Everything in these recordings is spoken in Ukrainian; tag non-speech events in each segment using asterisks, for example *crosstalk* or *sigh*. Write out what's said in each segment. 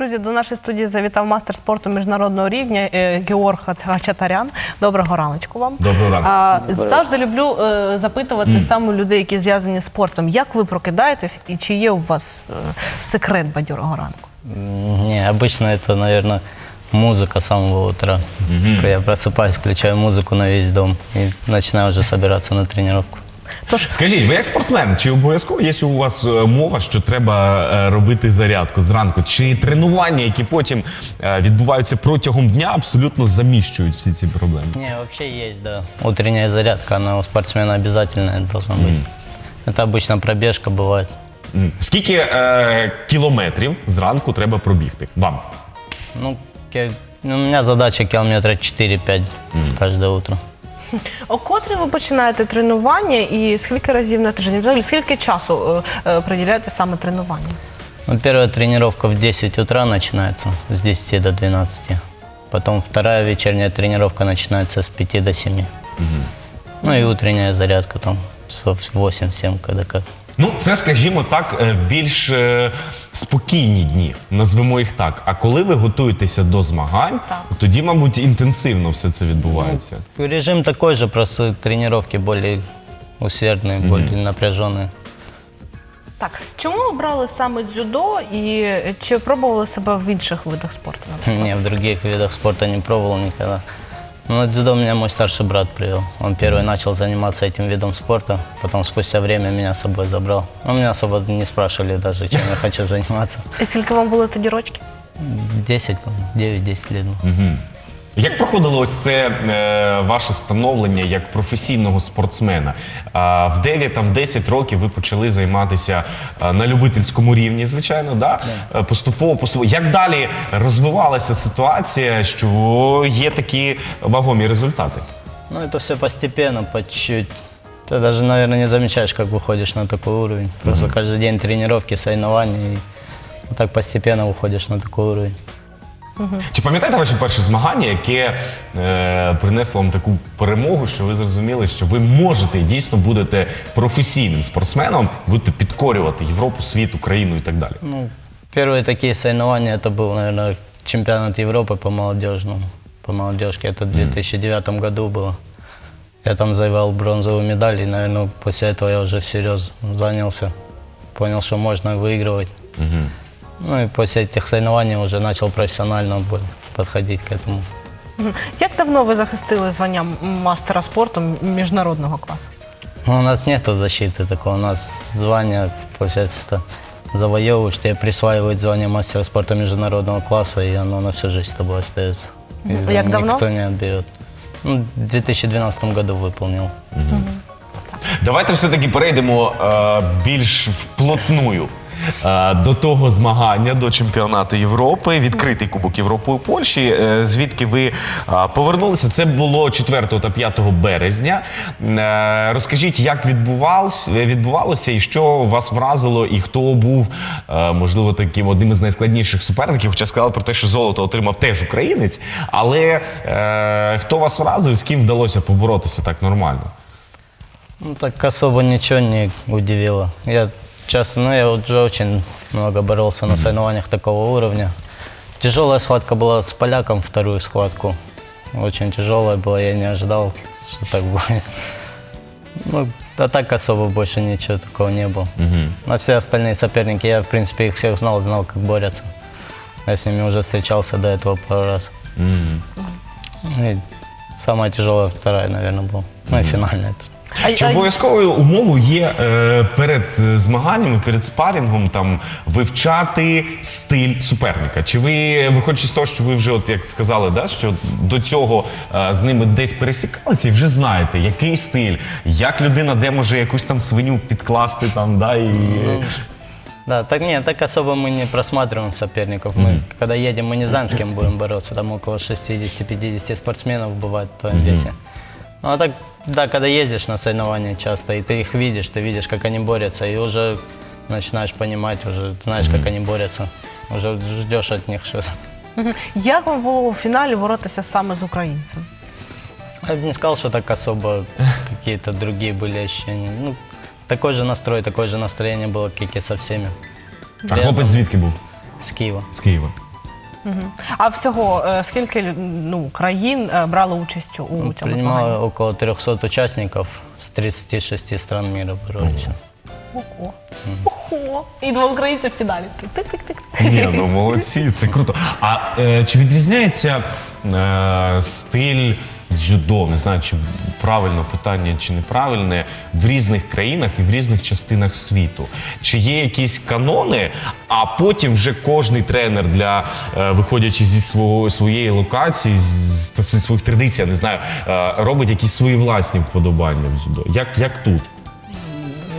Друзі, до нашої студії завітав мастер спорту міжнародного рівня е, Георг Хачатарян. Доброго раночку вам. Доброго ранку. А, завжди люблю е, запитувати саме людей, які зв'язані з спортом. Як ви прокидаєтесь і чи є у вас е, секрет бадьорого ранку? М, Не, обычно это, наверное, музыка с самого утра. Я просыпаюсь, включаю музыку на весь дом и начинаю уже собираться на тренировку. Тож Скажіть, ви як спортсмен, чи обов'язково є у вас е, мова, що треба е, робити зарядку зранку? Чи тренування, які потім е, відбуваються протягом дня, абсолютно заміщують всі ці проблеми? Не, вообще есть, да. Утренняя зарядка, она у спортсмена обязательная должна быть. Это обычно пробежка бывает. М. Скільки е, кілометрів зранку треба пробігти? Вам? Ну, ке- ну, у меня задача километра 4-5 каждое утро. о котрі ви починаєте тренування і скільки разів на тиждень? Взагалі, скільки часу е, е, приділяєте саме тренуванню? Ну, первая тренировка в 10 утра начинается, с 10 до 12. Потом вторая вечерняя тренировка начинается с 5 до 7. Ну и утренняя зарядка там часов 8-7, когда как. Ну, це, скажімо так, е, більш е, спокійні дні, назвемо їх так. А коли ви готуєтеся до змагань, Так. тоді, мабуть, інтенсивно все це відбувається. Режим такой же, просто тренировки более усердные, более напряженные. Так, чому обрали саме дзюдо і чи пробували себе в інших видах спорту? наприклад? *laughs* Не, в других видах спорта не пробовал никогда. Но на дзюдо меня мой старший брат привел. Он первый начал заниматься этим видом спорта, потом спустя время меня с собой забрал. Но меня особо не спрашивали даже, чем я хочу заниматься. І скільки вам було тоді рочків? 10, по-моему, 9-10 лет. было. Як проходило ось це е, ваше становлення як професійного спортсмена? А, в 9 там, в 10 років ви почали займатися е, на любительському рівні, звичайно, да? Е, поступово, поступово. Як далі розвивалася ситуація, що є такі вагомі результати? Ну, это все постепенно, по чуть-чуть. Ты даже, наверное, не замечаешь, как выходишь на такой уровень. Просто каждый день тренировки, соревнования, и вот так постепенно выходишь на такой уровень. Чи пам'ятаєте ваші перші змагання, яке е, принесло вам таку перемогу, що ви зрозуміли, що ви можете і дійсно будете професійним спортсменом, будете підкорювати Європу, світ, Україну і так далі? Ну, первые такие соревнования, это был, наверное, чемпионат Европы по молодежному, по молодежке. Это в 2009 году было. Я там завоевал бронзовую медаль, и, наверное, после этого я уже всерьез занялся. Понял, что можно выигрывать. Ну и после этих соревнований уже начал профессионально более подходить к этому. Мгм. Як давно ви захистили звання мастера спорту міжнародного класу? Ну, у нас нет защиты такого. У нас звание, получается, это завоевываешь, тебе присваивают звание мастера спорта международного класса, и оно на всю жизнь с тобой остается. И Мгм. Як давно? Никто не отберет. Ну, в 2012 году выполнил. Давайте все-таки перейдемо е, більш вплотную. е, До того змагання до чемпіонату Європи, відкритий Кубок Європи у Польщі, е, звідки ви е, повернулися. Це було 4 та 5 березня. Розкажіть, як відбувалося і що вас вразило, і хто був, можливо, таким одним із найскладніших суперників. Хоча сказали про те, що золото отримав теж українець. Але хто вас вразив, з ким вдалося поборотися так нормально? Ну, так особо ничего не удивило. Я честно, ну, я вот уже очень много боролся на соревнованиях такого уровня. Тяжелая схватка была с поляком, вторую схватку. Очень тяжелая была, я не ожидал, что так будет. Ну, а так особо больше ничего такого не было. А все остальные соперники, я, в принципе, их всех знал, знал, как борются. Я с ними уже встречался до этого пару раз. Ну, и самая тяжелая вторая, наверное, была. Ну и финальная. это. А, Чи а- обов'язковою умовою є е, перед е, змаганнями, перед спарінгом там вивчати стиль суперника? Чи ви виходячи з того, що ви вже, от як сказали, да, що до цього е, з ними десь пересікалися і вже знаєте, який стиль, як людина де може якусь там свиню підкласти там, да, і Да, так нет, так особо мы не просматриваем соперников. Мы, когда едем, мы не знаем, с кем будем бороться. Там около 60-50 спортсменов бывает в твоем весе. Ну а так, да, когда ездишь на соревнования часто, и ты их видишь, ты видишь, как они борются, и уже начинаешь понимать, уже знаешь, как они борются. Уже ждешь от них что-то. Мгм. Як вам було у фіналі боротися саме з українцем? Я бы не сказал, что так особо какие-то другие были ощущения. Ну, такой же настрой, такое же настроение было, как и со всеми. а хлопець звідки був? С Киева. З Києва. А всього е, скільки ну, країн е, брало участь у цьому змаганні? Принимало около 300 участников с 36 стран мира боролись. Ого. Ого. І два українці в фіналі. Тик-тик-тик. Ні, ну молодці, це круто. А е, чи відрізняється е, стиль дзюдо? Не знаю, чи правильно питання, чи неправильне в різних країнах і в різних частинах світу. Чи є якісь канони, а потім вже кожний тренер для е, виходячи зі свого своєї локації, з, зі своїх традицій, я не знаю, е, робить якісь свої власні вподобання в дзюдо. Як, як тут?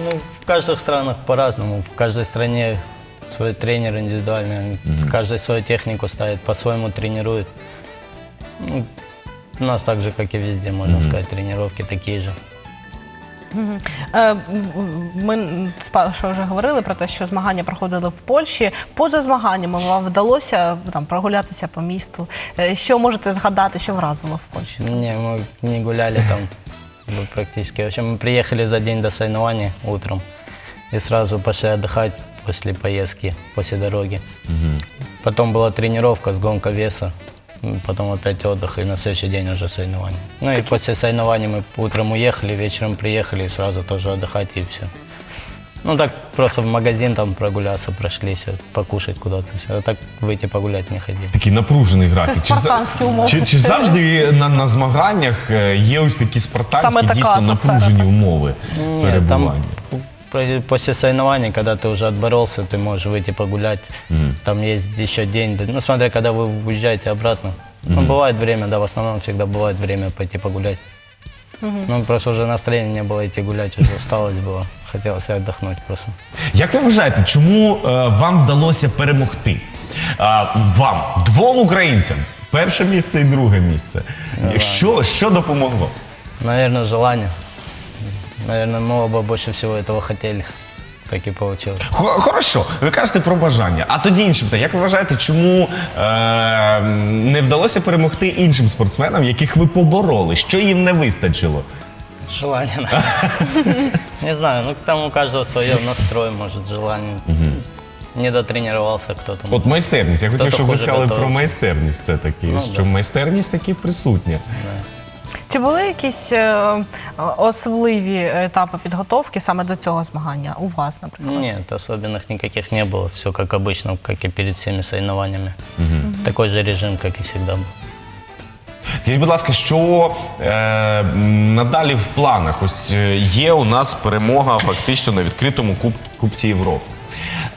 Ну, в каждых странах по-разному. В каждой стране свой тренер индивидуальный. Каждый свою технику ставит, по-своему тренирует. Ну, у нас так же, как и везде, можно сказать, тренировки такие же. Е, в- Ми з Пашою вже говорили про те, що змагання проходили в Польщі. Поза змаганнями вам вдалося там прогулятися по місту. Е, Що можете згадати, що вразило в Польщі? Не, мы не гуляли там ну, практически. В общем, мы приехали за день до соревнований утром и сразу пошли отдыхать после поездки, после дороги. Потом была тренировка, сгонка веса, м, потом опять отдых и на следующий день уже соревнования. Ну и после соревнований мы утром уехали, вечером приехали и сразу тоже отдыхать и все. Ну так просто в магазин там прогуляться, прошлись, вот, покушать куда-то. Все. А так выйти погулять не ходили. Такий напружений графік. Це Чи за- спартанські умови. Чи, чи завжди на, на змаганнях е, є ось такі спартанські, Саме така дійсно атмосфера, напружені так? умови Нет, перебування? там по- после соревнований, когда ты уже отборолся, ты можешь выйти погулять. Там есть еще день. Ну, смотря, когда вы уезжаете обратно. Ну, бывает время, да, в основном всегда бывает время пойти погулять. Ну, просто уже настроения не было идти гулять, уже усталость была. Хотелось отдохнуть просто. Як ви вважаєте, чому е, вам вдалося перемогти? А, вам, двом українцям, перше місце і друге місце. Що, що допомогло? Наверное, желание. Наверное, мы оба больше всего этого хотели. Так и получилось. Хо- Хорошо, ви кажете про бажання. А тоді інше питання. Як ви вважаєте, чому е, не вдалося перемогти іншим спортсменам, яких ви побороли? Що їм не вистачило? Желание. наверное. *laughs* Не знаю, ну там у каждого свое настрой, может, желание. Не дотренировался кто-то. От майстерність. Я хотів, Хто-то щоб ви хуже сказали про майстерність. Це таки, Ну, що да. майстерність таки присутня. Чи були якісь е, особливі етапи підготовки саме до цього змагання у вас, наприклад? Нет, особенных никаких не было. Все как обычно, как и перед всеми соревнованиями. Такой же режим, как и всегда был. Скажіть, будь ласка, що е, м, надалі в планах? Ось е, є у нас перемога фактично на відкритому куб, Кубці Європи.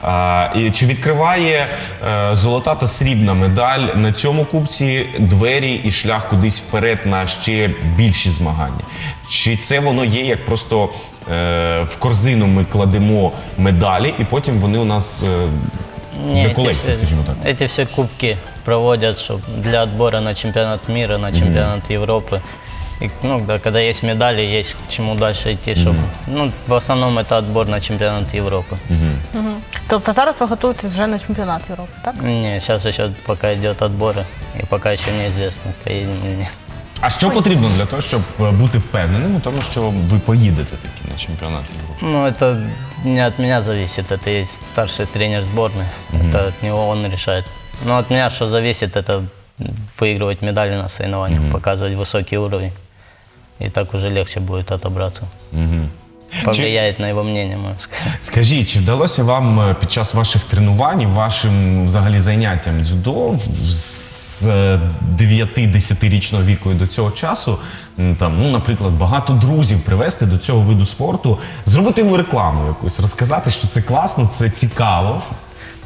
А, і чи відкриває е, золота та срібна медаль на цьому кубці двері і шлях кудись вперед на ще більші змагання? Чи це воно є як просто е, в корзину ми кладемо медалі, і потім вони у нас е, для эти колекції, все- скажімо так? Эти все кубки проводят чтоб для отбора на чемпионат мира, на чемпионат Европы. И, ну, да, когда есть медали, есть к чему дальше идти. Чтоб, ну, в основном это отбор на чемпионат Европы. Тобто зараз ви готуєтесь вже на чемпіонат Європи, так? Не, сейчас еще пока идет отборы, и пока еще неизвестно, поедем или нет. А що потрібно для того, щоб е, бути впевненим у тому, що ви поїдете таки на чемпіонат Європи? Ну, это не от меня зависит, это есть старший тренер сборной, это от него он решает. Но от меня что зависит, это выигрывать медали на соревнованиях, показывать высокий уровень. И так уже легче будет отобраться. Повлияет на его мнение, можно сказать. Скажіть, чи вдалося вам е, під час ваших тренувань, і вашим взагалі заняттям дзюдо в- з 9-10-річного віку і до цього часу, м, там, ну, наприклад, багато друзів привести до цього виду спорту, зробити йому рекламу якусь, розказати, що це класно, це цікаво.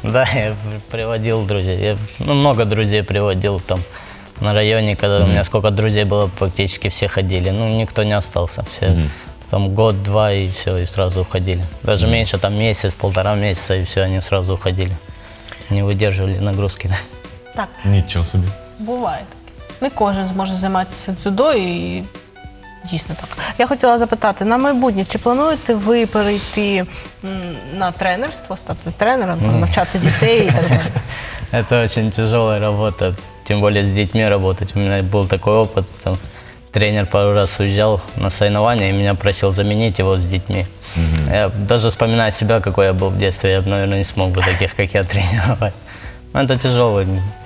Да, я приводил друзей. Я ну, много друзей приводил там на районе, когда у меня сколько друзей было, практически все ходили. Ну, никто не остался. Все там год-два и все, и сразу уходили. Даже меньше, там месяц, полтора месяца, и все, они сразу уходили. Не выдерживали нагрузки. Так, Нічого собі. буває таке. Не кожен зможе займатися дзюдо і дійсно так. Я хотіла запитати, на майбутнє, чи плануєте ви перейти м, на тренерство, стати тренером, там, навчати дітей і так далі? *laughs* Это очень тяжелая работа, тем более с детьми работать. У меня был такой опыт, там, тренер пару раз уезжал на соревнования и меня просил заменить его с детьми. Я даже вспоминая себя, какой я был в детстве, я бы, наверное, не смог бы таких, как я, *laughs* тренировать. Ну, Это тяжело,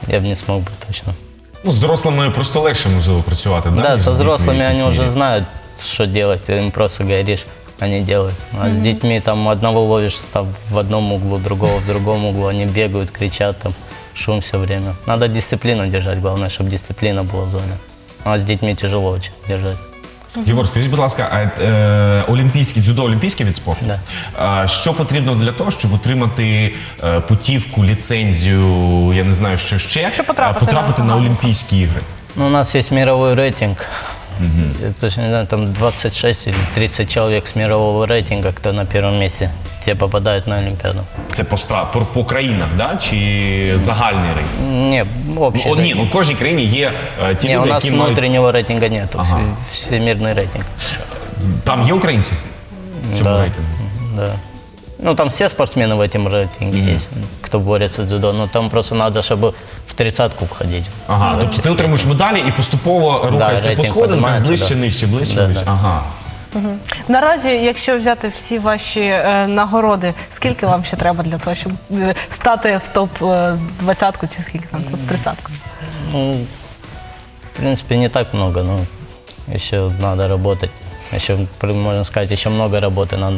я бы не смог бы точно. Ну, з дорослими просто легше можливо працювати. Да, Да, ніж со з дітьми взрослыми в якійсь они уже мірі? знают, что делать, им просто говоришь, они делают. А с детьми там одного ловишь там, в одном углу, другого в другом углу, они бегают, кричат, там, шум все время. Надо дисциплину держать, главное, чтобы дисциплина была в зоне. А с детьми тяжело очень держать. Єгор, скажіть, будь ласка, а е, олімпійський дзюдо олімпійський від спорту? Да. А, що потрібно для того, щоб отримати е, путівку, ліцензію, я не знаю, що ще, Якщо потрапити а, потрапити на на. Олімпійські ігри? Ну, у нас є мировий рейтинг. Я точно не знаю, там 26 или 30 человек с мирового рейтинга, кто на первом месте, те попадают на Олимпиаду. Це по, стра- по, по країнах, да? чи загальний рейтинг? Не, общий О, ні, рейтинг. ну в кожній країні є е, ті Не, у люди, нас які мають... внутреннего рейтинга нет, Ага. всемирный рейтинг. Там є українці в цьому Да. рейтингу? Да. Ну, там все спортсмены в этом рейтинге есть, кто борется с дзюдо. Но там просто надо, чтобы в тридцатку входить. Ага, тобто ти отримуєш медалі і поступово рухаєшся по рейтинг сходинках піднімається, ближче, да. нижче, ближче, Да, нижче. да. Ага. Наразі, якщо взяти всі ваші е, нагороди, скільки вам ще треба для того, щоб е, стати в топ е, 20 чи скільки там топ 30 Ну, в принципе, не так много, но еще надо работать. Еще, можно сказать, еще много работы надо.